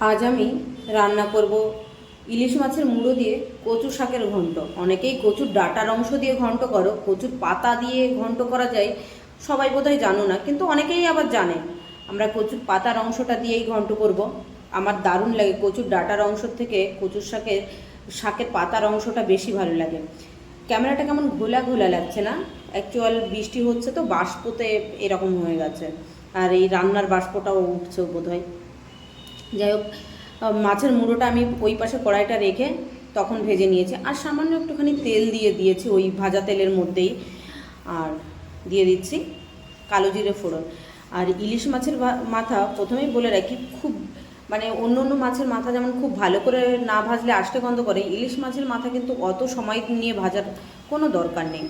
আজ আমি রান্না করব ইলিশ মাছের মুড়ো দিয়ে কচু শাকের ঘন্ট। অনেকেই কচুর ডাটার অংশ দিয়ে ঘন্ট করো, কচুর পাতা দিয়ে ঘন্ট করা যায়, সবাই বোধহয় জানো না, কিন্তু অনেকেই আবার জানে। আমরা কচুর পাতার অংশটা দিয়েই ঘন্ট করব। আমার দারুণ লাগে কচুর ডাটার অংশ থেকে কচুর শাকের শাকের পাতার অংশটা বেশি ভালো লাগে। ক্যামেরাটা কেমন ঘোলা ঘোলা লাগছে না? অ্যাকচুয়াল বৃষ্টি হচ্ছে তো, বাষ্পতে এরকম হয়ে গেছে। আর এই রান্নার বাষ্পটাও উঠছে বোধহয়। যাই হোক মাছের মুড়োটা আমি ওই পাশে কড়াইটা রেখে তখন ভেজে নিয়েছি। আর সামান্য একটুখানি তেল দিয়ে দিয়েছি ওই ভাজা তেলের মধ্যেই। আর দিয়ে দিচ্ছি কালো জিরে ফোড়ন। আর ইলিশ মাছের মাথা প্রথমেই বলে রাখি, খুব মানে অন্য অন্য মাছের মাথা যেমন খুব ভালো করে না ভাজলে আষ্টে গন্ধ করে, ইলিশ মাছের মাথা কিন্তু অত সময় নিয়ে ভাজার কোনো দরকার নেই।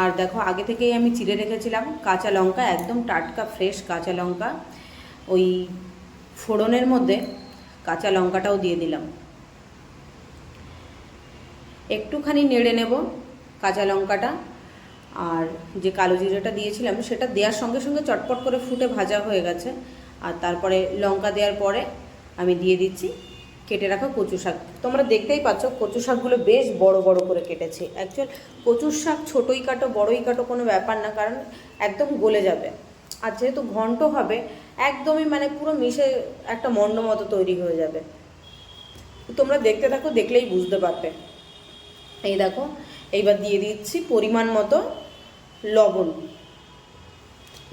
আর দেখো, আগে থেকেই আমি চিড়ে রেখেছিলাম কাঁচা লঙ্কা, একদম টাটকা, ফ্রেশ কাঁচা লঙ্কা। ওই ফোড়নের মধ্যে কাঁচা লঙ্কাটাও দিয়ে দিলাম। একটুখানি নেড়ে নেব কাঁচা লঙ্কাটা। আর যে কালো জিরেটা দিয়েছিলাম, সেটা দেওয়ার সঙ্গে সঙ্গে চটপট করে ফুটে ভাজা হয়ে গেছে। আর তারপরে লঙ্কা দেওয়ার পরে আমি দিয়ে দিচ্ছি কেটে রাখা কচু শাক। তোমরা দেখতেই পাচ্ছ কচু শাকগুলো বেশ বড় বড় করে কেটেছি। অ্যাকচুয়াল কচুর শাক ছোটোই কাটো, বড়ই কাটো কোনো ব্যাপার না, কারণ একদম গলে যাবে। আর যেহেতু ঘন্ট হবে, একদমই মানে পুরো মিশে একটা মণ্ড মতো তৈরি হয়ে যাবে। তোমরা দেখতে থাকো, দেখলেই বুঝতে পারবে। এই দেখো, এইবার দিয়ে দিচ্ছি পরিমাণ মতো লবণ।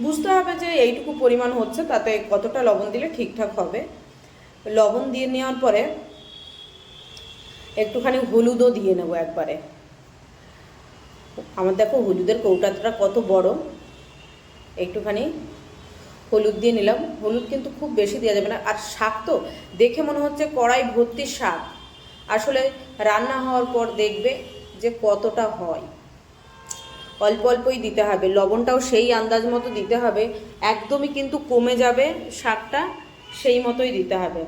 বুঝতে হবে যে এইটুকু পরিমাণ হচ্ছে, তাতে কতটা লবণ দিলে ঠিকঠাক হবে। লবণ দিয়ে নেওয়ার পরে একটুখানি হলুদও দিয়ে নেব একবারে। আমার দেখো হলুদের কৌটাটা কত বড়। একটুখানি হলুদ দিয়ে নিলাম। হলুদ কিন্তু খুব বেশি দেওয়া যাবে না। আর শাক তো দেখে মনে হচ্ছে কড়াই ভর্তি শাক। আসলে রান্না হওয়ার পর দেখবে যে কতটা হয়। অল্প অল্পই দিতে হবে। লবণটাও সেই আন্দাজ মতো দিতে হবে। একদমই কিন্তু কমে যাবে শাকটা, সেই মতোই দিতে হবে।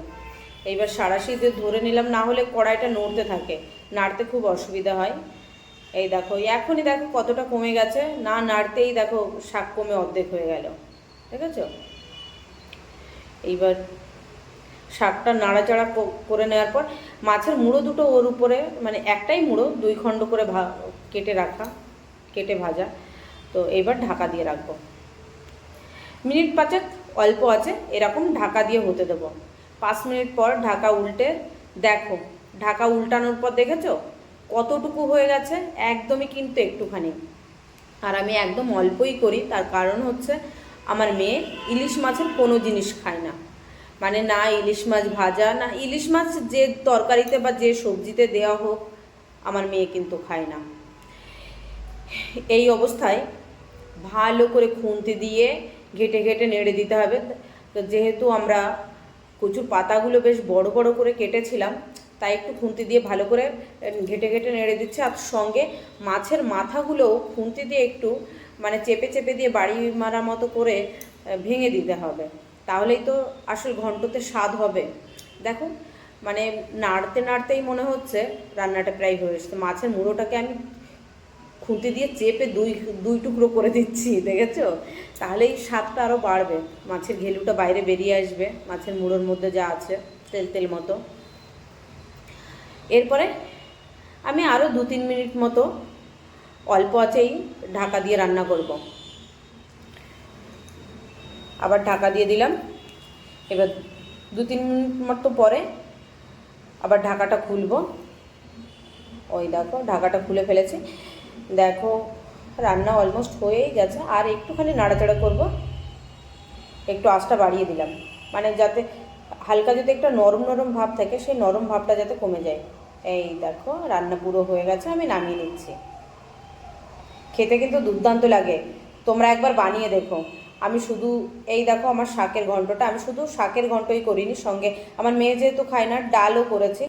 এইবার সারাশিতে ধরে নিলাম, না হলে কড়াইটা নড়তে থাকে। নাড়তে খুব অসুবিধা হয়। এই দেখো এখনই দেখো কতটা কমে গেছে। না নাড়তেই দেখো শাক কমে অর্ধেক হয়ে গেল। ঠিক আছে এইবার শাকটা নাড়াচাড়া করে নেওয়ার পর মাছের মুড়ো দুটো ওর উপরে মানে একটাই মুড়ো দুই খণ্ড করে ভা, কেটে রাখা, কেটে ভাজা। তো এবার ঢাকা দিয়ে রাখব। মিনিট পাঁচেক অল্প আছে, এরকম ঢাকা দিয়ে হতে দেবো। পাঁচ মিনিট পর ঢাকা উল্টে, দেখো, ঢাকা উল্টানোর পর দেখেছ? কতটুকু হয়ে গেছে? একদমই কিন্তু একটুখানি। আর আমি একদম অল্পই করি, তার কারণ হচ্ছে আমার মেয়ে ইলিশ মাছের কোনো জিনিস খায় না। মানে না ইলিশ মাছ ভাজা, না ইলিশ মাছ যে তরকারিতে বা যে সবজিতে দেওয়া হোক, আমার মেয়ে কিন্তু খায় না। এই অবস্থায় ভালো করে খুন্তি দিয়ে ঘেটে ঘেটে নেড়ে দিতে হবে। যেহেতু আমরা কচুর পাতাগুলো বেশ বড় বড় করে কেটেছিলাম তাই একটু খুন্তি দিয়ে ভালো করে ঘেটে ঘেটে নেড়ে দিচ্ছে। আর সঙ্গে মাছের মাথাগুলোও খুন্তি দিয়ে একটু মানে চেপে চেপে দিয়ে বাড়ি মারা মতো করে ভেঙে দিতে হবে। তাহলেই তো আসল ঘন্টতে স্বাদ হবে। দেখো মানে নাড়তে নাড়তেই মনে হচ্ছে রান্নাটা প্রায় হয়ে এসছে। মাছের মুড়োটাকে আমি খুঁটি দিয়ে চেপে দুই দুই টুকরো করে দিচ্ছি, দেখেছ? তাহলেই স্বাদটা আরও বাড়বে। মাছের ঘেলুটা বাইরে বেরিয়ে আসবে, মাছের মুড়োর মধ্যে যা আছে, তেল তেল মতো। এরপরে আমি আরও দু তিন মিনিট মতো অল্প আছেই ঢাকা দিয়ে রান্না করব। আবার ঢাকা দিয়ে দিলাম। এবার দু তিন মিনিট মতো পরে আবার ঢাকাটা খুলবো। ওই দেখো, ঢাকাটা খুলে ফেলেছি। দেখো, রান্না অলমোস্ট হয়েই গেছে। আর একটুখানি নাড়াচাড়া করব। একটু আঁচটা বাড়িয়ে দিলাম। মানে যাতে হালকা যদি একটা নরম নরম ভাব থাকে, সেই নরম ভাবটা যাতে কমে যায়। এই দেখো, রান্না পুরো হয়ে গেছে, আমি নামিয়ে নিচ্ছি। খেতে কিন্তু দুর্দান্ত লাগে। তোমরা একবার বানিয়ে দেখো। আমি শুধু, এই দেখো আমার শাকের ঘন্টটা, আমি শুধু শাকের ঘন্টই করিনি, সঙ্গে আমার মেয়ে যেহেতু খায় না, ডালও করেছি।